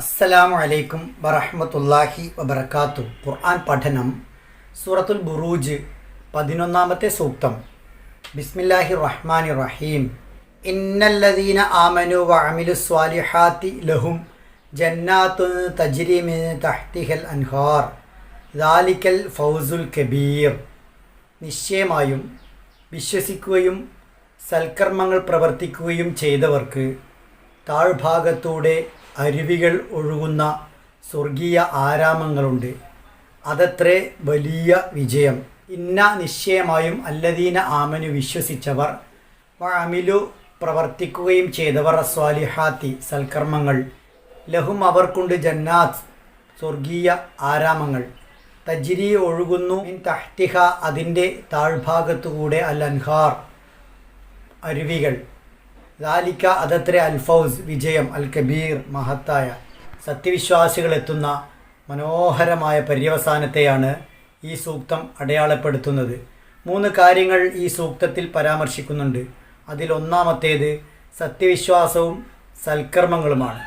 അസ്സലാമു അലൈക്കും വറഹമത്തല്ലാഹി വബർക്കാത്തു ഖുർആൻ പഠനം സൂറത്തുൽ ബുറൂജ് പതിനൊന്നാമത്തെ സൂക്തം. ബിസ്മില്ലാഹി റഹ്മാൻ റഹീം. ഇന്നല്ലദീന ആമനു വഅമിലു സ്വാലിഹാത്തി ലഹും ജന്നാത്തു തജ്രി തഹ്തിഹൽ അൻഹാർ. ദാലിക്കൽ ഫൗസുൽ കബീർ. നിശ്ചയമായും വിശ്വസിക്കുകയും സൽക്കർമ്മങ്ങൾ പ്രവർത്തിക്കുകയും ചെയ്തവർക്ക് താഴ്ഭാഗത്തൂടെ അരുവികൾ ഒഴുകുന്ന സ്വർഗീയ ആരാമങ്ങളുണ്ട്. അതത്രേ വലിയ വിജയം. ഇന്ന നിശ്ചയമായും അല്ലദീന ആമനു വിശ്വസിച്ചവർ അമിലു പ്രവർത്തിക്കുകയും ചെയ്തവർ അസ്വാലിഹാത്തി സൽക്കർമ്മങ്ങൾ. ലഹും അവർക്കുണ്ട് ജന്നാത്ത് സ്വർഗീയ ആരാമങ്ങൾ. തജ്രി ഒഴുകുന്നു തഹ്തിഹ അതിന്റെ താഴ്ഭാഗത്തുകൂടെ അൽ അൻഹാർ അരുവികൾ. ലാലിക്ക അതത്ര അൽഫൗസ് വിജയം അൽ കബീർ മഹത്തായ. സത്യവിശ്വാസികൾ എത്തുന്ന മനോഹരമായ പര്യവസാനത്തെയാണ് ഈ സൂക്തം അടയാളപ്പെടുത്തുന്നത്. മൂന്ന് കാര്യങ്ങൾ ഈ സൂക്തത്തിൽ പരാമർശിക്കുന്നുണ്ട്. അതിലൊന്നാമത്തേത് സത്യവിശ്വാസവും സൽക്കർമ്മങ്ങളുമാണ്.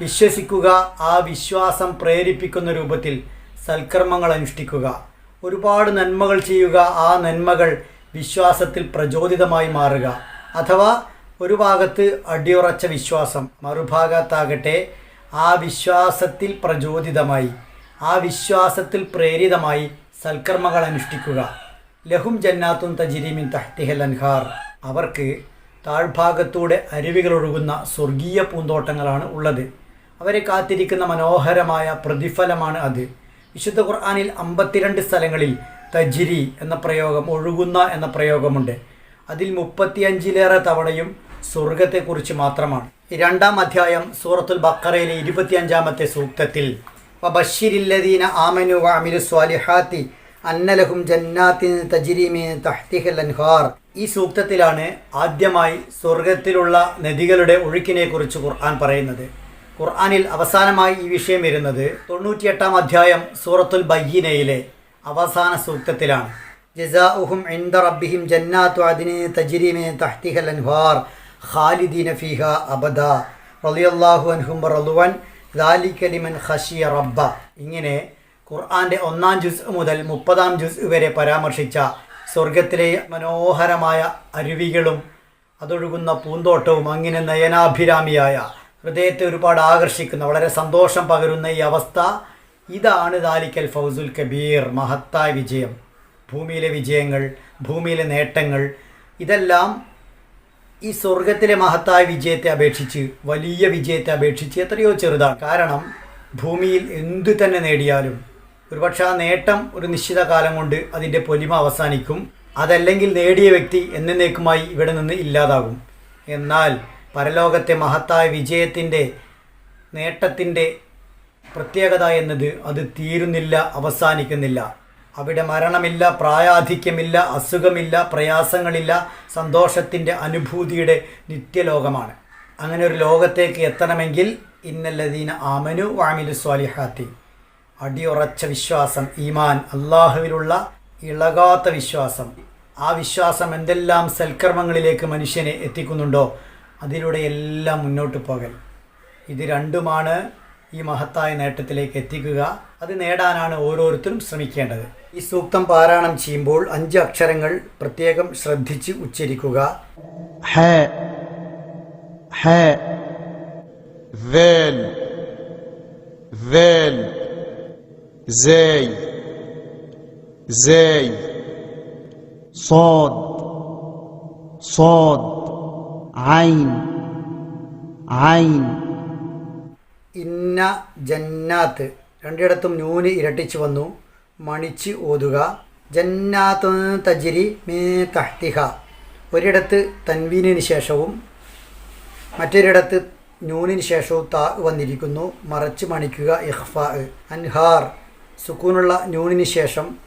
വിശ്വസിക്കുക ആ വിശ്വാസം പ്രേരിപ്പിക്കുന്ന രൂപത്തിൽ സൽക്കർമ്മങ്ങൾ അനുഷ്ഠിക്കുക. ഒരുപാട് നന്മകൾ ചെയ്യുക ആ നന്മകൾ വിശ്വാസത്തിൽ പ്രചോദിതമായി മാറുക. അഥവാ ഒരു ഭാഗത്ത് അടിയുറച്ച വിശ്വാസം മറുഭാഗത്താകട്ടെ ആ വിശ്വാസത്തിൽ പ്രചോദിതമായി ആ വിശ്വാസത്തിൽ പ്രേരിതമായി സൽക്കർമ്മങ്ങൾ അനുഷ്ഠിക്കുക. ലഹും ജന്നാത്തും തജിരിമിൻ തഹ്തിഹൽ അൻഹാർ. അവർക്ക് താഴ്ഭാഗത്തൂടെ അരുവികൾ ഒഴുകുന്ന സ്വർഗീയ പൂന്തോട്ടങ്ങളാണ് ഉള്ളത്. അവരെ കാത്തിരിക്കുന്ന മനോഹരമായ പ്രതിഫലമാണ് അത്. വിശുദ്ധ ഖുർആാനിൽ അമ്പത്തിരണ്ട് സ്ഥലങ്ങളിൽ തജിരി എന്ന പ്രയോഗം ഒഴുകുന്ന എന്ന പ്രയോഗമുണ്ട്. അതിൽ മുപ്പത്തിയഞ്ചിലേറെ തവണയും സ്വർഗത്തെക്കുറിച്ച് മാത്രമാണ്. രണ്ടാം അധ്യായം സൂറത്തുൽ ബക്കറയിലെ ഇരുപത്തിയഞ്ചാമത്തെ സൂക്തത്തിൽ ബഷീരില്ലദീന ആമനു വഅമിലു സ്വാലിഹാത്തി അന്നലഹും ജന്നാത്തിൻ തജിരിമീൻ തഹ്തിഹൽ അൻഹാർ. ഈ സൂക്തത്തിലാണ് ആദ്യമായി സ്വർഗത്തിലുള്ള നദികളുടെ ഒഴുക്കിനെ കുറിച്ച് ഖുർആൻ പറയുന്നത്. ഖുർആനിൽ അവസാനമായി ഈ വിഷയം വരുന്നത് തൊണ്ണൂറ്റിയെട്ടാം അധ്യായം സൂറത്തുൽ ബയ്യനയിലെ അവസാന സൂക്തത്തിലാണ്. ജസാഉഹും ഇൻദ റബ്ബിഹിം ജന്നാത്തു അദിനി തജ്രി മിൻ തഹ്തിഹൽ അൻഹാർ ഖാലിദീന ഫീഹ അബദ. റളിയല്ലാഹു അൻഹും റളുവൻ ലിമൻ ഖശിയ റബ്ബ. ഇങ്ങനെ ഖുർആന്റെ ഒന്നാം ജുസ് മുതൽ മുപ്പതാം ജുസ് വരെ പരാമർശിച്ച സ്വർഗത്തിലെ മനോഹരമായ അരുവികളും അതൊഴുകുന്ന പൂന്തോട്ടവും അങ്ങനെ നയനാഭിരാമിയായ ഹൃദയത്തെ ഒരുപാട് ആകർഷിക്കുന്ന വളരെ സന്തോഷം പകരുന്ന ഈ അവസ്ഥ ഇതാണ് ദാലിക്കൽ ഫൗസുൽ കബീർ മഹത്തായ വിജയം. ഭൂമിയിലെ വിജയങ്ങൾ ഭൂമിയിലെ നേട്ടങ്ങൾ ഇതെല്ലാം ഈ സ്വർഗത്തിലെ മഹത്തായ വിജയത്തെ അപേക്ഷിച്ച് വലിയ വിജയത്തെ അപേക്ഷിച്ച് എത്രയോ ചെറുതാണ്. കാരണം ഭൂമിയിൽ എന്തു തന്നെ നേടിയാലും ഒരുപക്ഷെ ആ നേട്ടം ഒരു നിശ്ചിത കാലം കൊണ്ട് അതിന്റെ പൊലിമ അവസാനിക്കും. അതല്ലെങ്കിൽ നേടിയ വ്യക്തി എന്നേക്കുമായി ഇവിടെ നിന്ന് ഇല്ലാതാകും. എന്നാൽ പരലോകത്തെ മഹത്തായ വിജയത്തിന്റെ നേട്ടത്തിന്റെ പ്രത്യേകത എന്നത് അത് തീരുന്നില്ല അവസാനിക്കുന്നില്ല. അവിടെ മരണമില്ല പ്രായാധിക്യമില്ല അസുഖമില്ല പ്രയാസങ്ങളില്ല സന്തോഷത്തിന്റെ അനുഭൂതിയുടെ നിത്യലോകമാണ്. അങ്ങനെ ഒരു ലോകത്തേക്ക് എത്തണമെങ്കിൽ ഇന്നല്ലദീന ആമനു വാമിലു സ്വാലിഹാത്തി. അടിയുറച്ച വിശ്വാസം ഈമാൻ അള്ളാഹുവിലുള്ള ഇളകാത്ത വിശ്വാസം. ആ വിശ്വാസം എന്തെല്ലാം സൽക്കർമ്മങ്ങളിലേക്ക് മനുഷ്യനെ എത്തിക്കുന്നുണ്ടോ അതിലൂടെ എല്ലാം മുന്നോട്ട് പോകൽ. ഇത് രണ്ടുമാണ് ഈ മഹത്തായ നേട്ടത്തിലേക്ക് എത്തിക്കുക. അത് നേടാനാണ് ഓരോരുത്തരും ശ്രമിക്കേണ്ടത്. ഈ സൂക്തം പാരായണം ചെയ്യുമ്പോൾ അഞ്ച് അക്ഷരങ്ങൾ പ്രത്യേകം ശ്രദ്ധിച്ച് ഉച്ചരിക്കുക حاء حاء ذال ذال زاي زاي صاد صاد عين عين ഇന്ന ജന്നാത്ത് രണ്ടിടത്തും നൂന് ഇരട്ടിച്ച് വന്നു മണിച്ച് ഓതുക. ജന്നാത്ത് തജിരി മേ തഹ്തിഹ. ഒരിടത്ത് തൻവീനിന് ശേഷവും മറ്റൊരിടത്ത് നൂനിന് ശേഷവും താ വന്നിരിക്കുന്നു. മറച്ച് മണിക്കുക ഇഹ്ഫാ അൻഹാർ. സുക്കൂനുള്ള നൂനിന് ശേഷം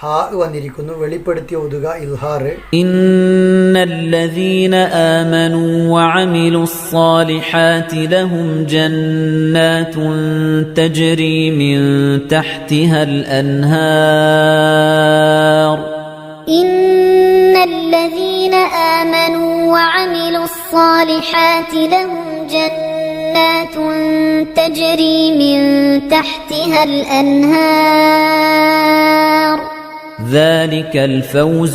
ഹാ വന്നിരിക്കുന്നു വെളിപ്പെടുത്തി ഓതുക ഇൽഹാർ إن الذين آمنوا وعملوا الصالحات لهم جنات تجري من تحتها الأنهار إن الذين آمنوا وعملوا الصالحات لهم جنات تجري من تحتها الأنهار ذلك الفوز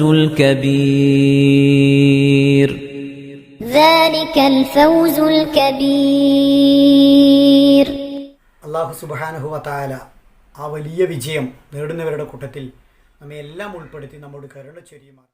الكبير ذلك الفوز الكبير അള്ളാഹു സുബാനഹുവ താല ആ വലിയ വിജയം നേടുന്നവരുടെ കൂട്ടത്തിൽ നമ്മെ എല്ലാം ഉൾപ്പെടുത്തി നമ്മോട് കരുണ ചൊരിയുമാണ്